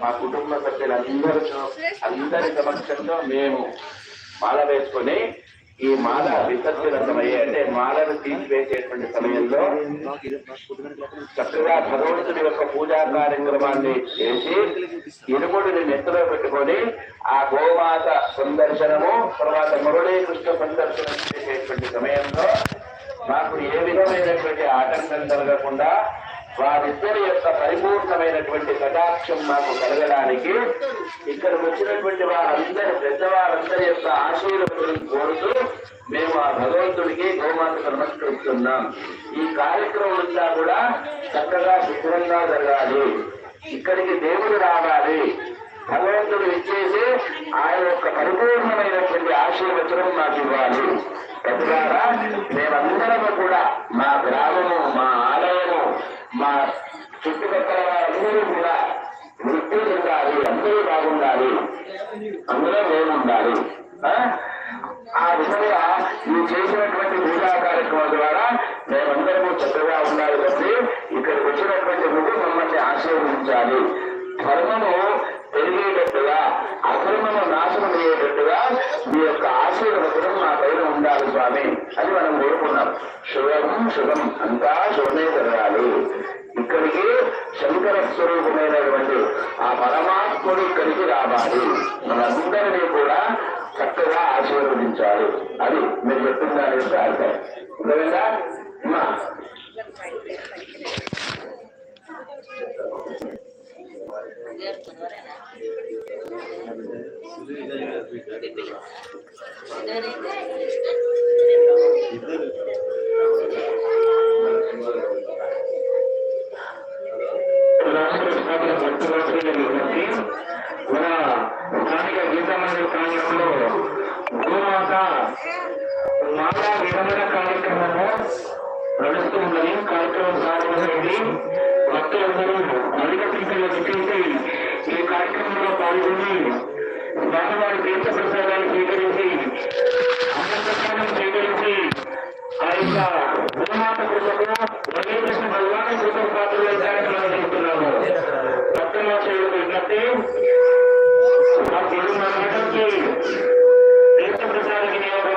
మా కుటుంబ సభ్యులందరూ అందరి సమక్షంలో మేము మాల వేసుకొని ఈ మాల విసర్జన సమయం అంటే మాలను తీసివేసేటువంటి సమయంలో చక్కగా భగవంతుడి యొక్క పూజా కార్యక్రమాన్ని చేసి ఇరుముడిని నెత్తిలో పెట్టుకొని ఆ గోమాత సందర్శనము తర్వాత మురళీకృష్ణ సందర్శనం చేసేటువంటి సమయంలో మాకు ఏ విధమైనటువంటి ఆటంకం కలగకుండా వారిద్దరి యొక్క పరిపూర్ణమైనటువంటి కటాక్షం మాకు కలగడానికి ఇక్కడికి వచ్చినటువంటి వారందరి పెద్దవారందరి యొక్క ఆశీర్వదం కోరుతూ మేము ఆ భగవంతుడికి గోమాతకు నమస్కరిస్తున్నాం. ఈ కార్యక్రమం అంతా కూడా చక్కగా శుభ్రంగా జరగాలి. ఇక్కడికి దేవుడు రావాలి. భగవంతుడు ఇచ్చేసి ఆయన యొక్క పరిపూర్ణమైనటువంటి ఆశీర్వచనం మాకు ఇవ్వాలి. తద్వారా మేమందరము కూడా మా గ్రామము మా మా చుట్టుపక్కల వారందరూ కూడా వృత్తి ఉండాలి అందరూ బాగుండాలి అందులో బాగుండాలి ఉండాలి ఆ? ఆ విధంగా ఈ చేసినటువంటి పూజా కార్యక్రమం ద్వారా ఉండాలి స్వామి. అని మనం కోరుకున్నాం శుభం శుభం అంతా శుభమే జరగాలి. ఇక్కడికి శంకర స్వరూపమైనటువంటి ఆ పరమాత్ముడు ఇక్కడికి రావాలి. మనందరినీ కూడా చక్కగా ఆశీర్వదించాలి. అది మీరు చెప్పిన దాని యొక్క అర్థం. మన స్థానిక గీతా మందిర ప్రాంగణంలో గోమాత మాలా విరమణ కార్యక్రమము నడుస్తూ ఉన్నది కార్యక్రమం సాగుతుంది వారి తీర్థ ప్రసాదాన్ని స్వీకరించి అన్నప్రసాదం స్వీకరించి ఆ యొక్క గురుమాత కృపకు వెంకటకృష్ణ భగవాన్ కృప పాత్రలు అవుతారని మనం చెబుతున్నాము భక్తమాశయుడు విజ్ఞప్తి. ఆ తిరుమలకి తీర్థ ప్రసాద వినియోగం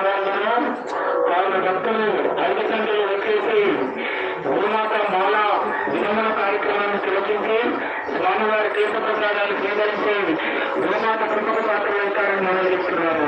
కావున భక్తులు వారి తీర్థ ప్రసాదాలు స్వీకరించి భూమాత కృపకు పాత్రలు అవుతారని మనం చెప్తున్నాము